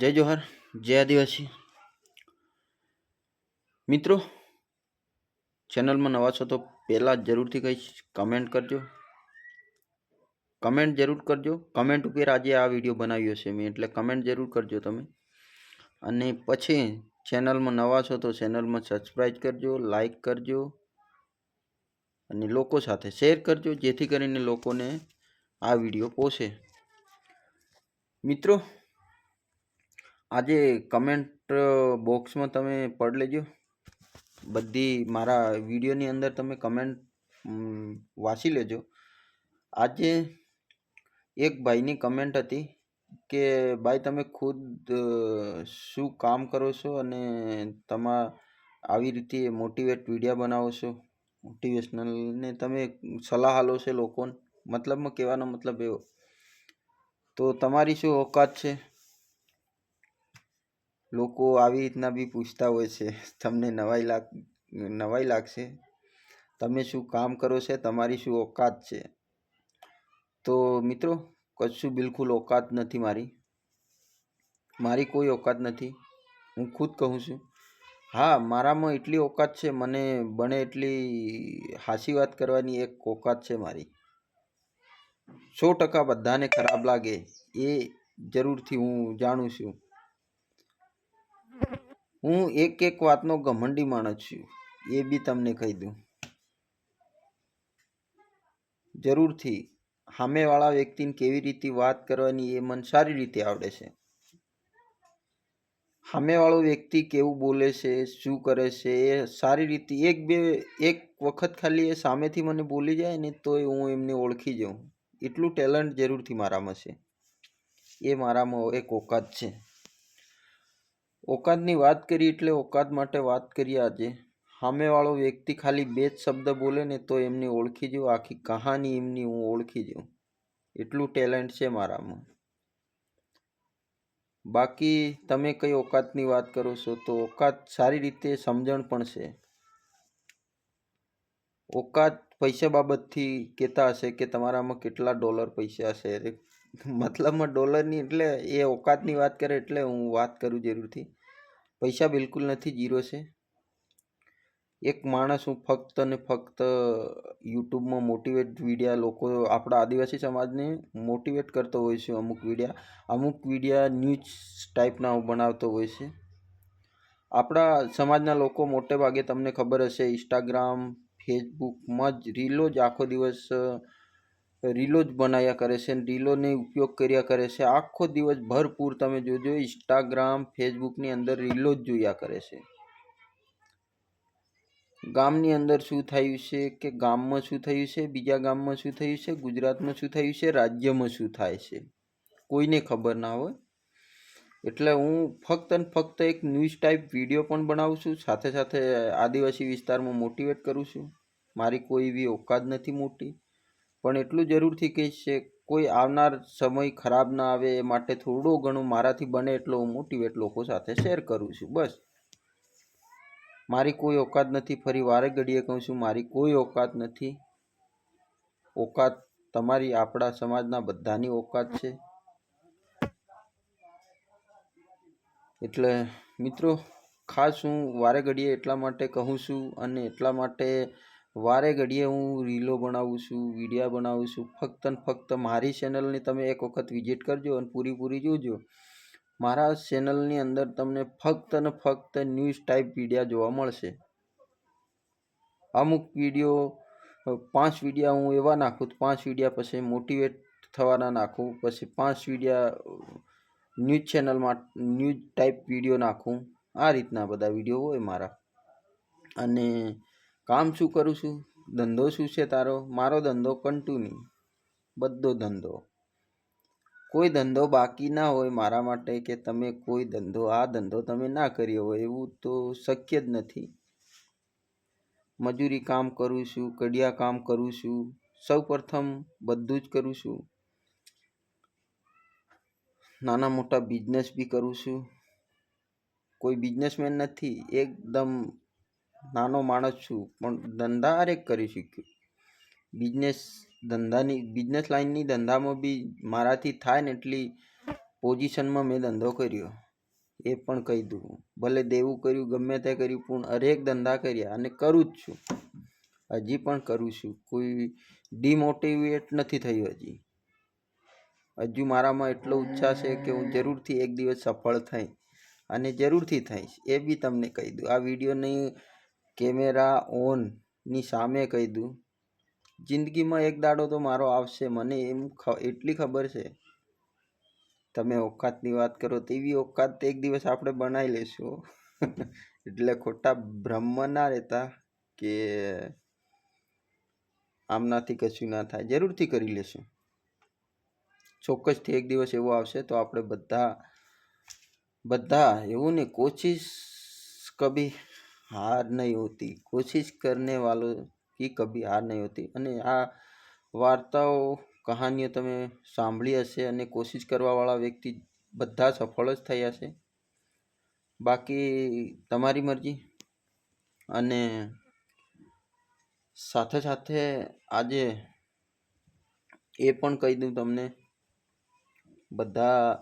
જય જોહર, જય આદિવાસી. મિત્રો, ચેનલમાં નવા છો તો પહેલાં જરૂરથી કંઈ કમેન્ટ કરજો. કમેન્ટ જરૂર કરજો. કમેન્ટ ઉપર આજે આ વીડિયો બનાવ્યો છે મેં, એટલે કમેન્ટ જરૂર કરજો તમે. અને પછી ચેનલમાં નવા છો તો ચેનલમાં સબસ્ક્રાઈબ કરજો લાઈક કરજો. અને લોકો સાથે શેર કરજો, જેથી કરીને લોકોને આ વીડિયો પહોંચે મિત્રો આજે કમેન્ટ બોક્સમાં તમે પડી લેજો. બધી મારા વિડીયોની અંદર તમે કમેન્ટ વાંચી લેજો. આજે એક ભાઈની કમેન્ટ હતી કે, ભાઈ, તમે ખુદ શું કામ કરો છો અને તમા, આવી રીતે મોટિવેટ વિડીયા બનાવો છો? મોટિવેશનલ ને તમે સલાહ આલો છો લોકોને? મતલબમાં કહેવાનો મતલબ એવો. તો તમારી શું ઓકાત છે? લોકો આવી રીતના બી પૂછતા હોય છે. તમને નવાઈ લાગ, નવાઈ લાગશે. તમે શું કામ કરો છો? તમારી શું ઓકાત છે? તો મિત્રો, કશું બિલકુલ ઓકાત નથી મારી. મારી કોઈ ઓકાત નથી. હું ખુદ કહું છું. હા, મારામાં એટલી ઓકાત છે, મને બને એટલી હાસી વાત કરવાની એક ઓકાત છે મારી. સો ટકા બધાને ખરાબ લાગે. એ જરૂરથી હું જાણું છું. હું એક એક વાતનો ઘમંડી માણસ છું. એ બી તમને કહી દઉં. જરૂરથી, સામેવાળા વ્યક્તિને કેવી રીતે વાત કરવાની એ મને સારી રીતે આવડે છે. સામેવાળો વ્યક્તિ કેવું બોલે છે, શું કરે છે, એ સારી રીતે એક બે, એક વખત ખાલી એ સામેથી મને બોલી જાય ને તોય હું એમને ઓળખી જાઉં. એટલું ટેલેન્ટ જરૂરથી મારામાં છે. એ મારામાં એક ઓકાત છે. ઓકાતની વાત કરી એટલે ઓકાત માટે વાત કરીએ આજે. સામેવાળો વ્યક્તિ ખાલી બે જ શબ્દ બોલે ને તો એમને ઓળખી જાઉં આખી કહાની એમની હું ઓળખી જાઉં. એટલું ટેલેન્ટ છે મારામાં. બાકી તમે કઈ ઓકાતની વાત કરો છો? તો ઓકાત સારી રીતે સમજણ પણ છે. ઓકાત પૈસા બાબતથી કહેતા હશે કે તમારામાં કેટલા ડોલર પૈસા હશે? મતલબમાં ડોલરની એટલે એ ઓકાતની વાત કરે એટલે હું વાત કરું જરૂરથી. પૈસા બિલકુલ નથી જીરો છે. એક માણસ હું ફક્ત ને ફક્ત યુટ્યુબમાં મોટિવેટ વિડીયા લોકો, આપણા આદિવાસી સમાજને મોટિવેટ કરતો હોય છે અમુક વિડીયા. અમુક વિડીયા ન્યૂઝ ટાઈપના હું બનાવતો હોય છે. આપણા સમાજના લોકો મોટે ભાગે તમને ખબર હશે, ઇન્સ્ટાગ્રામ, ફેસબુકમાં જ રીલો જ આખો દિવસ રીલો જ બનાવ્યા કરે છે રીલોને ઉપયોગ કર્યા કરે છે. આખો દિવસ ભરપૂર તમે જોજો ઇન્સ્ટાગ્રામ ફેસબુકની અંદર રીલો જ જોયા કરે છે. ગામની અંદર શું થયું છે કે ગામમાં શું થયું છે, બીજા ગામમાં શું થયું છે, ગુજરાતમાં શું થયું છે, રાજ્યમાં શું થાય છે? કોઈને ખબર ના હોય. એટલે હું ફક્ત અને ફક્ત એક ન્યૂઝ ટાઈપ વીડિયો પણ બનાવું છું, સાથે સાથે આદિવાસી વિસ્તારમાં મોટિવેટ કરું છું. મારી કોઈ એવી ઓકાદ નથી મોટી. પણ એટલું જરૂરથી કહીશ છે કોઈ આવનાર સમય ખરાબ ના આવે એ માટે થોડું ઘણું મારાથી બને એટલો હું મોટિવેટ લોકો સાથે શેર કરું છું, બસ. મારી કોઈ ઓકાત નથી, ફરી વારે ઘડીએ કહું છું, મારી કોઈ ઓકાત નથી. ઓકાત તમારી, આપણા સમાજના બધાની ઓકાત છે. એટલે મિત્રો, ખાસ હું વારે ઘડીએ એટલા માટે કહું છું અને એટલા માટે વારે ઘડીએ હું રીલો બનાવું છું, વિડીયા બનાવું છું, ફક્ત ને ફક્ત મારી ચેનલની તમે એક વખત વિઝિટ કરજો અને પૂરી પૂરી જોજો. મારા ચેનલની અંદર તમને ફક્ત ને ફક્ત ન્યૂઝ ટાઈપ વિડીયા જોવા મળશે. અમુક વીડિયો, પાંચ વિડીયા હું એવા નાખું, પાંચ વિડીયા પછી મોટિવેટ થવાના નાખું, પછી પાંચ વિડીયા ન્યૂઝ ચેનલમાં ન્યૂઝ ટાઈપ વીડિયો નાખું. આ રીતના બધા વીડિયો હોય મારા. અને કામ શું કરું છું? ધંધો શું છે તારો? મારો ધંધો કન્ટિન્યુ બધો ધંધો. કોઈ ધંધો બાકી ના હોય મારા માટે કે તમે કોઈ ધંધો, આ ધંધો તમે ના કર્યો હોય એવું તો શક્ય જ નથી. મજૂરી કામ કરું છું, કડિયા કામ કરું છું, સૌ પ્રથમ બધું જ કરું છું. નાના મોટા બિઝનેસ બી કરું છું. કોઈ બિઝનેસમેન નથી, એકદમ નાનો માણસ છું, પણ ધંધા હરેક કરી શક્યો. બિઝનેસ ધંધાની બિઝનેસ લાઇનની ધંધામાં બી મારાથી થાય ને એટલી પોઝિશનમાં મેં ધંધો કર્યો. એ પણ કહી દઉં. ભલે દેવું કર્યું, ગમે તે કર્યું, પણ હરેક ધંધા કર્યા અને કરું જ છું. હજી પણ કરું છું. કોઈ ડિમોટિવેટ નથી થયું હજી. હજુ મારામાં એટલો ઉત્સાહ છે કે હું જરૂરથી એક દિવસ સફળ થઈ અને જરૂરથી થઈશ. એ બી તમને કહી દઉં. આ વિડીયોની કેમેરા ઓનની સામે કહી દઉં. જિંદગીમાં એક દાડો તો મારો આવશે. મને એમ એટલી ખબર છે. તમે ઓકાતની વાત કરો તેવી ઓકાત એક દિવસ આપણે બનાવી લેશું એટલે ખોટા બ્રહ્મ ના રહેતા કે આમનાથી કશું ના થાય. જરૂરથી કરી લેશું ચોક્કસથી એક દિવસ એવો આવશે તો આપણે બધા બધા એવું ને કોશિશ કભી હાર નહીં હોતી. કોશિશ કરને વાલો કી કભી હાર નહીં હોતી. અને આ વાર્તાઓ, કહાનીઓ તમે સાંભળી હશે અને કોશિશ કરવાવાળા વ્યક્તિ બધા સફળ જ થયા છે બાકી તમારી મરજી. અને સાથે સાથે આજે એ પણ કહી દઉં તમને, બધા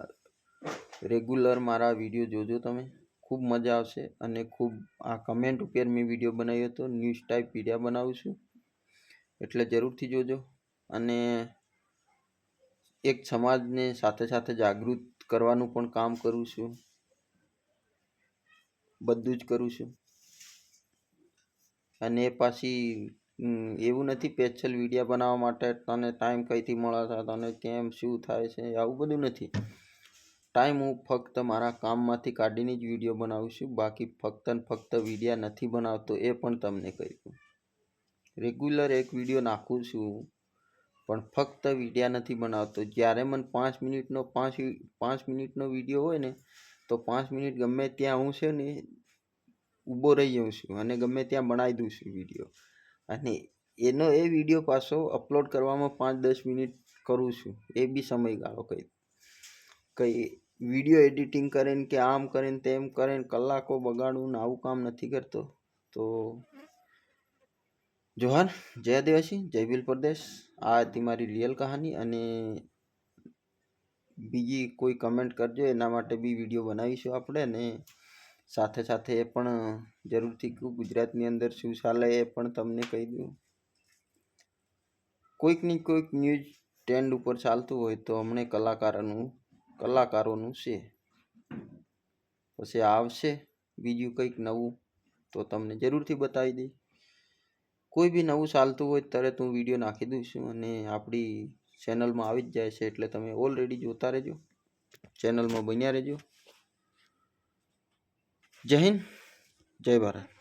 રેગ્યુલર મારા વીડિયો જોજો તમે. ખૂબ મજા આવશે અને ખૂબ આ કમેન્ટ ઉપર મેં વીડિયો બનાવ્યો હતો. ન્યૂઝ ટાઈપ વિડીયા બનાવું છું. એટલે જરૂરથી જોજો. અને એક સમાજને સાથે સાથે જાગૃત કરવાનું પણ કામ કરું છું. બધું જ કરું છું. અને એ પાછી એવું નથી સ્પેશિયલ વિડીયા બનાવવા માટે તને ટાઈમ કઈથી મળે છે, તને કેમ, શું થાય છે, આવું બધું નથી. ટાઈમ હું ફક્ત મારા કામમાંથી કાઢીને જ વીડિયો બનાવું છું. બાકી ફક્ત ને ફક્ત વિડીયા નથી બનાવતો એ પણ તમને કહી દઉં. રેગ્યુલર એક વીડિયો નાખું છું, પણ ફક્ત વિડીયા નથી બનાવતો. જ્યારે મને પાંચ મિનિટનો પાંચ પાંચ મિનિટનો વીડિયો હોય ને, તો પાંચ મિનિટ ગમે ત્યાં હું છે ને ઊભો રહી જાઉં છું અને ગમે ત્યાં બનાવી દઉં છું વીડિયો. અને એનો એ વીડિયો પાછો અપલોડ કરવામાં પાંચ દસ મિનિટ કરું છું. એ બી સમયગાળો કઈ કઈ વીડિયો એડિટિંગ કરીને કે આમ કરીને, તેમ કરીને, કલાકો બગાડવું ને આવું કામ નથી કરતો. તો જોહાર, જય આદિવાસી, જય ભીલ પ્રદેશ. આ હતી મારી રિયલ કહાની અને બીજી કોઈ કમેન્ટ કરજો, એના માટે બી વીડિયો બનાવીશું આપણે અને સાથે સાથે એ પણ જરૂરથી ગુજરાતની અંદર શું ચાલે એ પણ તમને કહી દઉં. કોઈકની કોઈક ન્યૂઝ ટ્રેન્ડ ઉપર ચાલતું હોય તો અમને કલાકારોનું કલાકારોનું છે. પછી આવશે બીજું કંઈક નવું તો તમને જરૂરથી બતાવી દઈ. કોઈ બી નવું ચાલતું હોય તરત હું વીડિયો નાખી દઉં છું અને આપણી ચેનલમાં આવી જ જાય છે એટલે તમે ઓલરેડી જોતા રહેજો. ચેનલમાં બન્યા રહેજો. જય હિન્દ, જય ભારત.